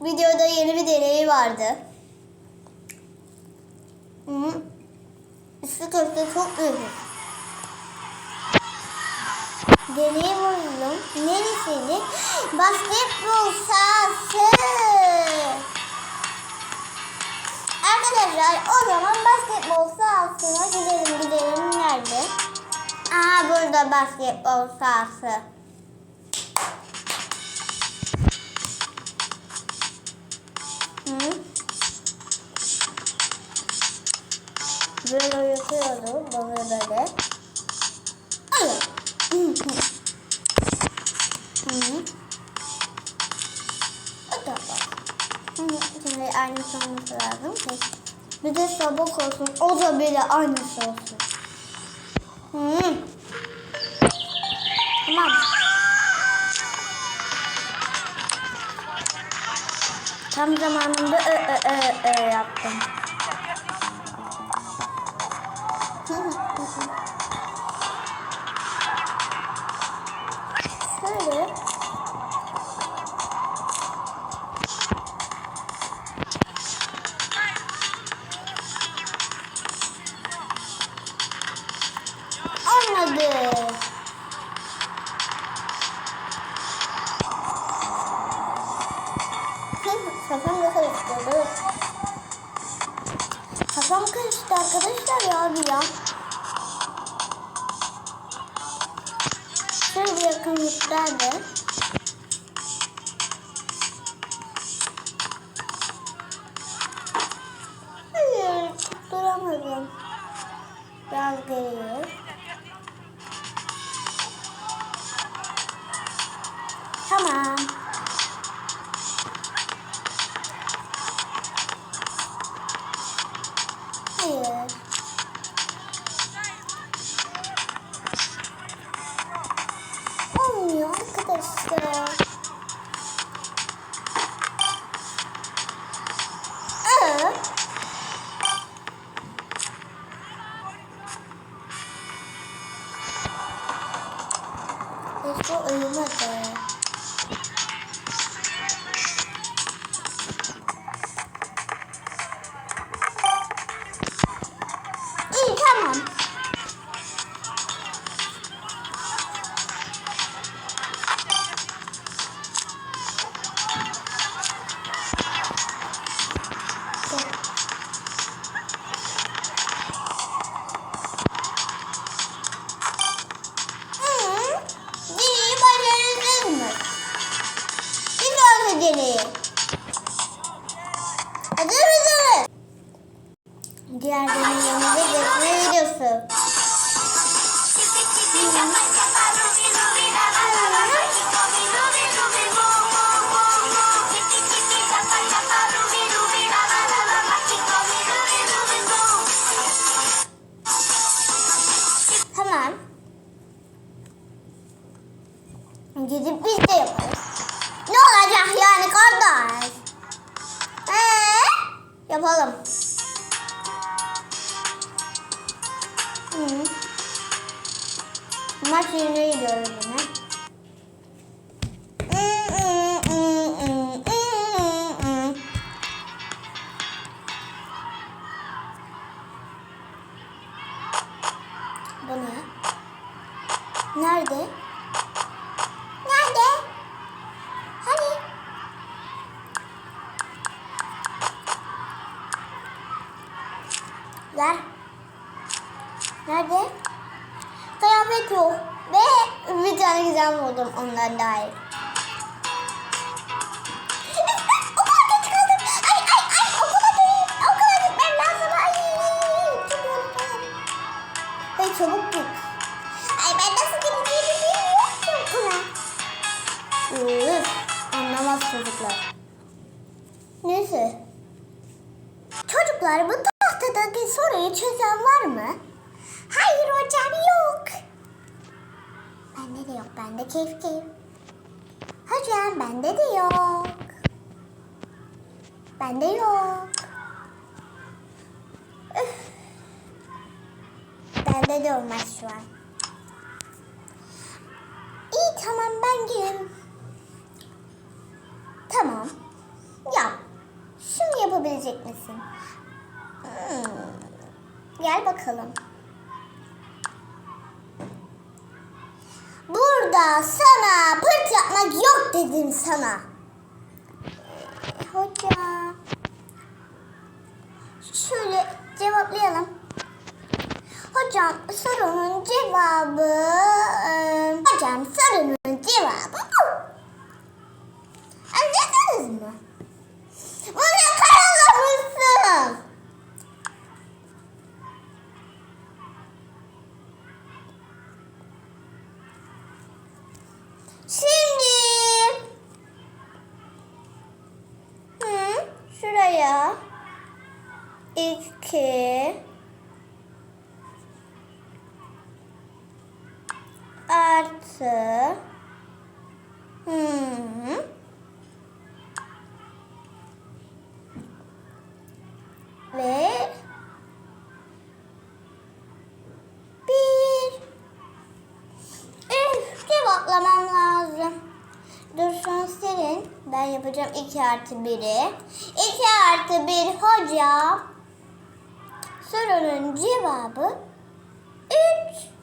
videoda yeni bir deney vardı. Hı. Üstü köfte çok büyük. Deney buldum. Neresiydi? Basketbol sahası. Arkadaşlar o zaman basketbol sahasına gidelim gidelim. Nerede? Aa burada basketbol sahası. Böyle yapıyordu. Böyle böyle. Hı. O da var. Şimdi aynısı olması lazım. Bir de sabuk olsun. O da böyle aynısı olsun. Hı. Tamam. Tam zamanında ö ö ö ö yaptım. Şöyle. Bir yakınlıktaydı. Diğer deneyimimize geçme videosu. Tamam. Gidip biz de yaparız. Ne olacak yani kardeş? Ee, yapalım. Yerine gidiyoruz yine. Bu ne? Nerede? Nerede? Hani? Ver. Nerede? Kıyafet yok. Ve bir tane güzel buldum ondan dair. Çabuk git. Ay ben nasıl gideceğimi bilmiyorum ki okula. Üf, anlamaz çocuklar. Neyse. Çocuklar bu tahtadaki soruyu çözen var mı? Hayır hocam yok. Bende de yok. Bende keyif keyif. Hocam bende de yok. Bende yok. Üf. Bende de olmaz şu an. İyi tamam ben gireyim. Tamam. bilecek misin? Hmm. Gel bakalım. Burada sana pırt yapmak yok dedim sana. Hocam. Şöyle cevaplayalım. Hocam sorunun cevabı... Hocam sorunun cevabı bu. Anladınız mı? Bunu karalamışsın. Şimdi hı, şuraya. İki. Artı. Hı, Dursun silin. Ben yapacağım 2 artı 1'i. 2 artı 1 hocam. Sorunun cevabı 3. Aferin.